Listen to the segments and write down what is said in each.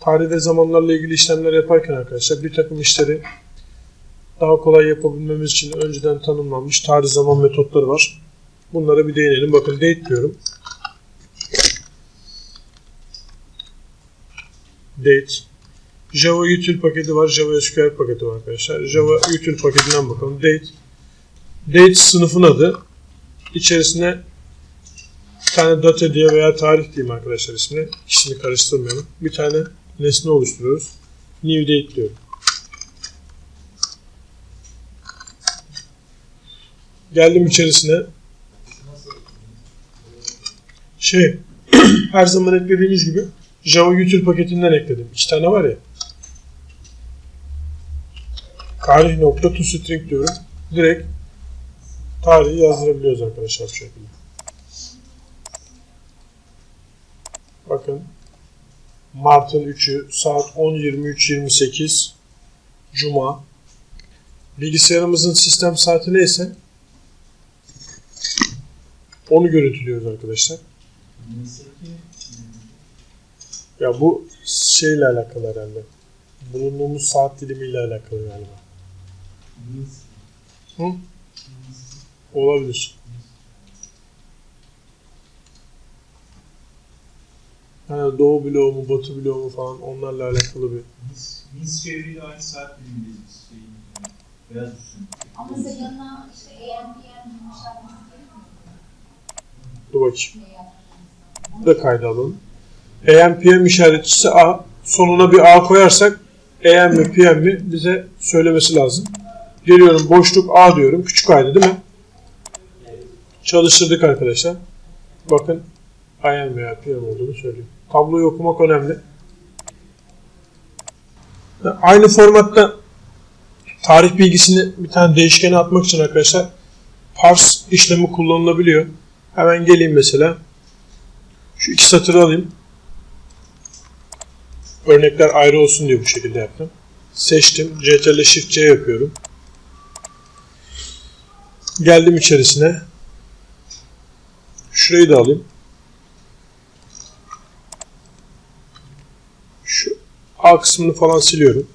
tarih zamanlarla ilgili işlemler yaparken arkadaşlar bir takım işleri daha kolay yapabilmemiz için önceden tanımlanmış tarih zaman metotları var. Bunlara bir değinelim. Bakın date diyorum. Date. Java util paketi var. Java SQL paketi var arkadaşlar. Java util paketinden bakalım. Date. Date sınıfın adı. İçerisine bir tane data diye veya tarih diyeyim arkadaşlar ismini. İkisini karıştırmayalım. Bir tane nesne oluşturuyoruz. New date diyorum. Geldim içerisine. Şey, her zaman eklediğimiz gibi Java util paketinden ekledim. İki tane var ya. Tarih nokta to string diyorum. Direkt tarihi yazdırabiliyoruz arkadaşlar bu şekilde. Bakın Mart'ın 3'ü saat 10.23.28 Cuma. Bilgisayarımızın sistem saati neyse onu görüntülüyoruz arkadaşlar. Ya bu şeyle alakalı herhalde. Bulunduğumuz saat dilimiyle alakalı galiba. Hı? Olabilir. Ha, doğu bloğu mu, batı bloğu mu falan onlarla alakalı bir. Biz çeviriyle aynı saat dilimdeyiz. Şey, yani beyaz düşün. Ama mesela yanına işte AM, PM gerekmiyor. Dur bakayım. Bu da kayda alalım. AM PM işaretçisi A. Sonuna bir A koyarsak AM mi PM mi bize söylemesi lazım. Geliyorum boşluk A diyorum. Küçük A'ydı değil mi? Çalıştırdık arkadaşlar. Bakın AM veya PM olduğunu söylüyor. Tabloyu okumak önemli. Aynı formatta tarih bilgisini bir tane değişkene atmak için arkadaşlar parse işlemi kullanılabiliyor. Hemen geleyim mesela. Şu iki satırı alayım. Örnekler ayrı olsun diye bu şekilde yaptım. Seçtim. CTRL Shift C yapıyorum. Geldim içerisine. Şurayı da alayım. Şu A kısmını falan siliyorum.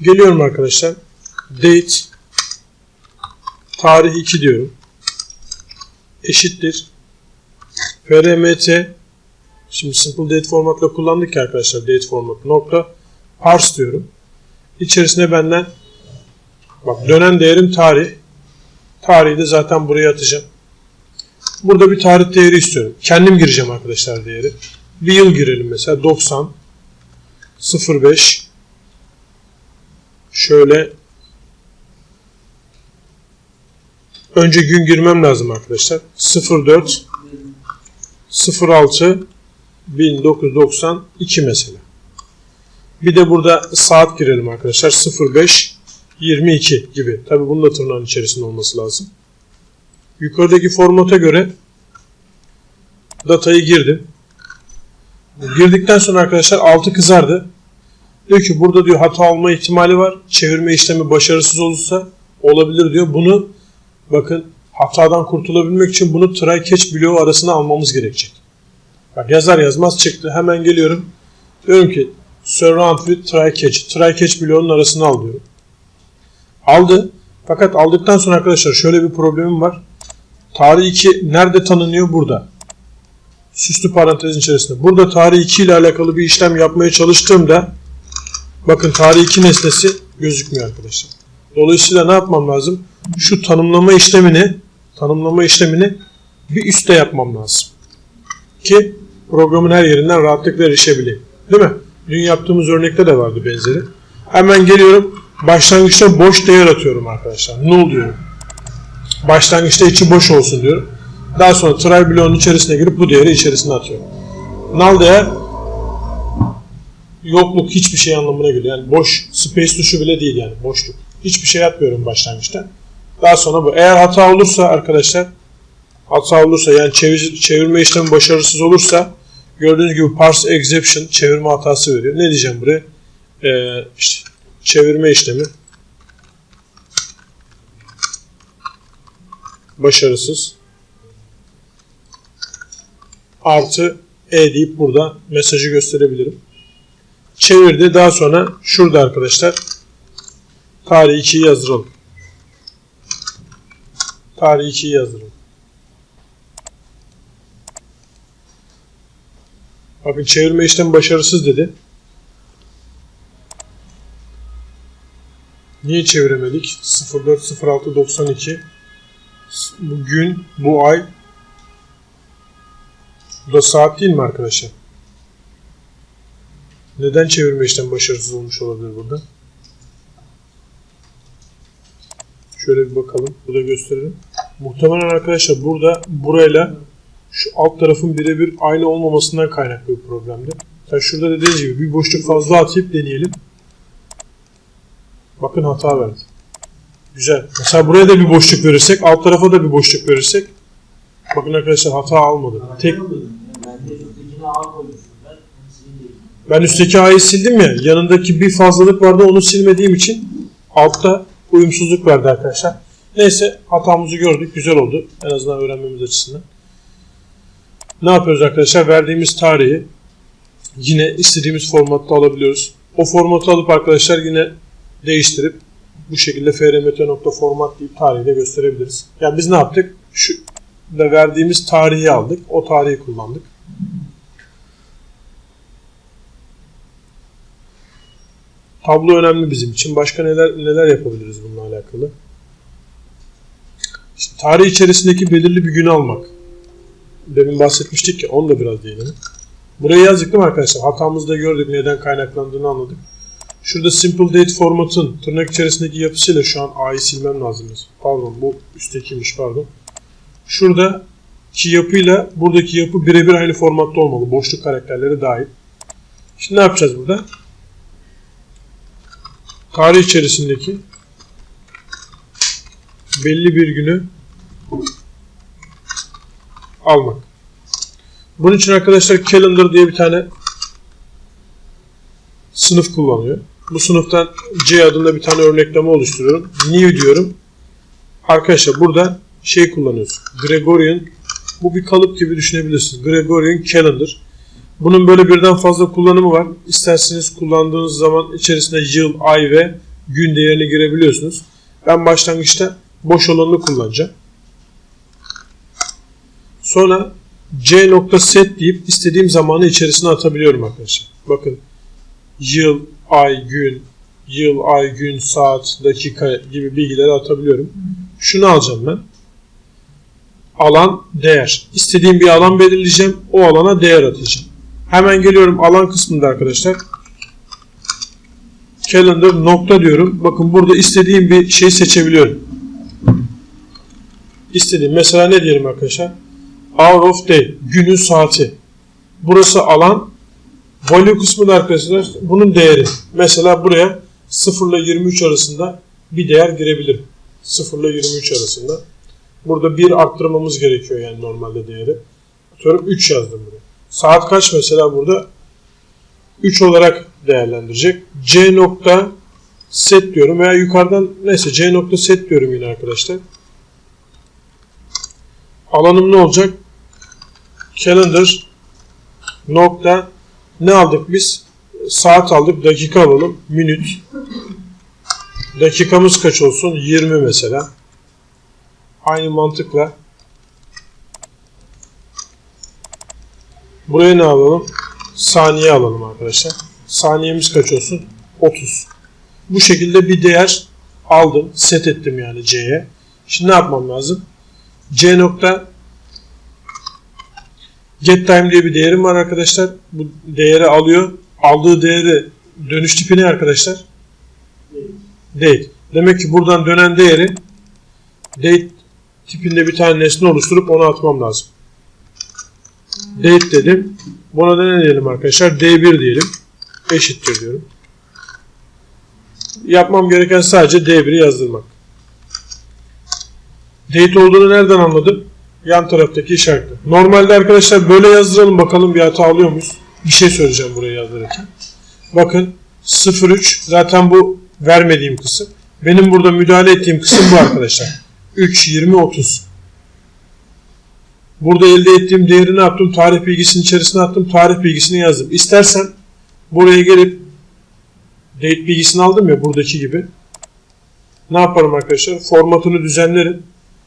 Geliyorum arkadaşlar. Date tarih 2 diyorum. Eşittir. FRMT şimdi simple date formatla kullandık ya arkadaşlar date format nokta parse diyorum. İçerisine benden bak dönen değerim tarih. Tarihi de zaten buraya atacağım. Burada bir tarih değeri istiyorum. Kendim gireceğim arkadaşlar değeri. Bir yıl girelim mesela 90 05 şöyle önce gün girmem lazım arkadaşlar. 04 06 1992 mesela. Bir de burada saat girelim arkadaşlar. 05 22 gibi. Tabi bunun da tırnağın içerisinde olması lazım. Yukarıdaki formata göre datayı girdim. Girdikten sonra arkadaşlar altı kızardı. Diyor ki burada diyor hata olma ihtimali var. Çevirme işlemi başarısız olursa olabilir diyor. Bunu bakın hatadan kurtulabilmek için bunu try catch bloğu arasına almamız gerekecek. Bak yazar yazmaz çıktı. Hemen geliyorum. Diyorum ki surround with try catch. Try catch bloğunun arasına al diyorum. Aldı. Fakat aldıktan sonra arkadaşlar şöyle bir problemim var. Tarih 2 nerede tanınıyor? Burada. Süslü parantezin içerisinde. Burada tarih 2 ile alakalı bir işlem yapmaya çalıştığımda bakın tarih 2 nesnesi gözükmüyor arkadaşlar. Dolayısıyla ne yapmam lazım? Şu tanımlama işlemini tanımlama işlemini bir üstte yapmam lazım. Ki programın her yerinden rahatlıkla erişebileyim. Değil mi? Dün yaptığımız örnekte de vardı benzeri. Hemen geliyorum. Başlangıçta boş değer atıyorum arkadaşlar. Null diyorum. Başlangıçta içi boş olsun diyorum. Daha sonra try bloğunun içerisine girip bu değeri içerisine atıyorum. Null değer yokluk hiçbir şey anlamına geliyor. Yani boş space tuşu bile değil yani boşluk. Hiçbir şey yapmıyorum başlangıçta. Daha sonra bu. Eğer hata olursa arkadaşlar hata olursa yani çevir, çevirme işlemi başarısız olursa gördüğünüz gibi parse exception çevirme hatası veriyor. Ne diyeceğim buraya? Ee, işte çevirme işlemi başarısız. Artı E deyip burada mesajı gösterebilirim. Çevirdi. Daha sonra şurada arkadaşlar tarih 2'yi yazdıralım. Tarih 2'yi yazdıralım. Bakın çevirme işlemi başarısız dedi. Niye çeviremedik? 040692 bu gün, bu ay bu da saat değil mi arkadaşlar? Neden çevirme işlemi başarısız olmuş olabilir burada? Şöyle bir bakalım. Burada gösterelim. Muhtemelen arkadaşlar burada burayla şu alt tarafın birebir aynı olmamasından kaynaklı bir problemdi. Yani şurada dediğiniz gibi bir boşluk fazla atayıp deneyelim. Bakın hata verdi. Güzel. Mesela buraya da bir boşluk verirsek, alt tarafa da bir boşluk verirsek bakın arkadaşlar hata almadı. Tek Ben üstteki A'yı sildim ya, yanındaki bir fazlalık vardı onu silmediğim için altta uyumsuzluk verdi arkadaşlar. Neyse hatamızı gördük, güzel oldu. En azından öğrenmemiz açısından. Ne yapıyoruz arkadaşlar? Verdiğimiz tarihi yine istediğimiz formatta alabiliyoruz. O formatı alıp arkadaşlar yine değiştirip bu şekilde frmt.format deyip tarihi de gösterebiliriz. Yani biz ne yaptık? Şu da verdiğimiz tarihi aldık. O tarihi kullandık. Tablo önemli bizim için. Başka neler neler yapabiliriz bununla alakalı? İşte tarih içerisindeki belirli bir günü almak. Demin bahsetmiştik ya, onu da biraz diyelim. Buraya yazdık değil mi arkadaşlar? Hatamızı da gördük, neden kaynaklandığını anladık. Şurada simple date formatın tırnak içerisindeki yapısıyla şu an A'yı silmem lazım. Pardon bu üsttekiymiş pardon. Şuradaki yapıyla buradaki yapı birebir aynı formatta olmalı. Boşluk karakterleri dahil. Şimdi ne yapacağız burada? Tarih içerisindeki belli bir günü almak. Bunun için arkadaşlar calendar diye bir tane sınıf kullanıyor. Bu sınıftan C adında bir tane örnekleme oluşturuyorum. New diyorum. Arkadaşlar burada şey kullanıyoruz. Gregorian bu bir kalıp gibi düşünebilirsiniz. Gregorian Calendar. Bunun böyle birden fazla kullanımı var. İsterseniz kullandığınız zaman içerisine yıl, ay ve gün değerini girebiliyorsunuz. Ben başlangıçta boş olanını kullanacağım. Sonra c.set deyip istediğim zamanı içerisine atabiliyorum arkadaşlar. Bakın yıl, ay, gün, yıl, ay, gün, saat, dakika gibi bilgileri atabiliyorum. Şunu alacağım ben. Alan, değer. İstediğim bir alan belirleyeceğim. O alana değer atacağım. Hemen geliyorum alan kısmında arkadaşlar. Calendar nokta diyorum. Bakın burada istediğim bir şey seçebiliyorum. İstediğim mesela ne diyelim arkadaşlar? Hour of day. Günün saati. Burası alan. Value kısmı da arkadaşlar bunun değeri. Mesela buraya 0 ile 23 arasında bir değer girebilirim. 0 ile 23 arasında. Burada bir arttırmamız gerekiyor yani normalde değeri. Atıyorum 3 yazdım buraya. Saat kaç mesela burada? 3 olarak değerlendirecek. C nokta set diyorum veya yukarıdan neyse C nokta set diyorum yine arkadaşlar. Alanım ne olacak? Calendar nokta ne aldık biz? Saat aldık, dakika alalım. Minüt. Dakikamız kaç olsun? 20 mesela. Aynı mantıkla Buraya ne alalım? Saniye alalım arkadaşlar. Saniyemiz kaç olsun? 30. Bu şekilde bir değer aldım. Set ettim yani C'ye. Şimdi ne yapmam lazım? C nokta get time diye bir değerim var arkadaşlar. Bu değeri alıyor. Aldığı değeri dönüş tipi ne arkadaşlar? Date. Demek ki buradan dönen değeri date tipinde bir tane nesne oluşturup onu atmam lazım. Date dedim. Buna da ne diyelim arkadaşlar? D1 diyelim. Eşittir diyorum. Yapmam gereken sadece D1'i yazdırmak. Date olduğunu nereden anladım? Yan taraftaki işaretle. Normalde arkadaşlar böyle yazdıralım bakalım bir hata alıyor muyuz? Bir şey söyleyeceğim buraya yazdırırken. Bakın 03 zaten bu vermediğim kısım. Benim burada müdahale ettiğim kısım bu arkadaşlar. 3, 20, 30. Burada elde ettiğim değeri ne yaptım? Tarih bilgisinin içerisine attım. Tarih bilgisini yazdım. İstersen buraya gelip date bilgisini aldım ya buradaki gibi. Ne yaparım arkadaşlar? Formatını düzenlerim.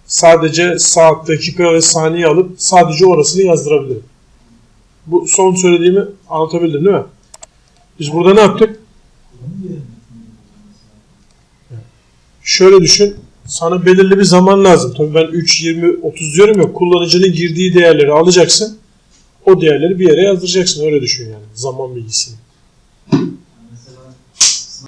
Sadece saat, dakika ve saniye alıp sadece orasını yazdırabilirim. Bu son söylediğimi anlatabildim değil mi? Biz burada ne yaptık? Şöyle düşün. Sana belirli bir zaman lazım. Tabii ben 3, 20, 30 diyorum ya. Kullanıcının girdiği değerleri alacaksın. O değerleri bir yere yazdıracaksın. Öyle düşün yani. Zaman bilgisini.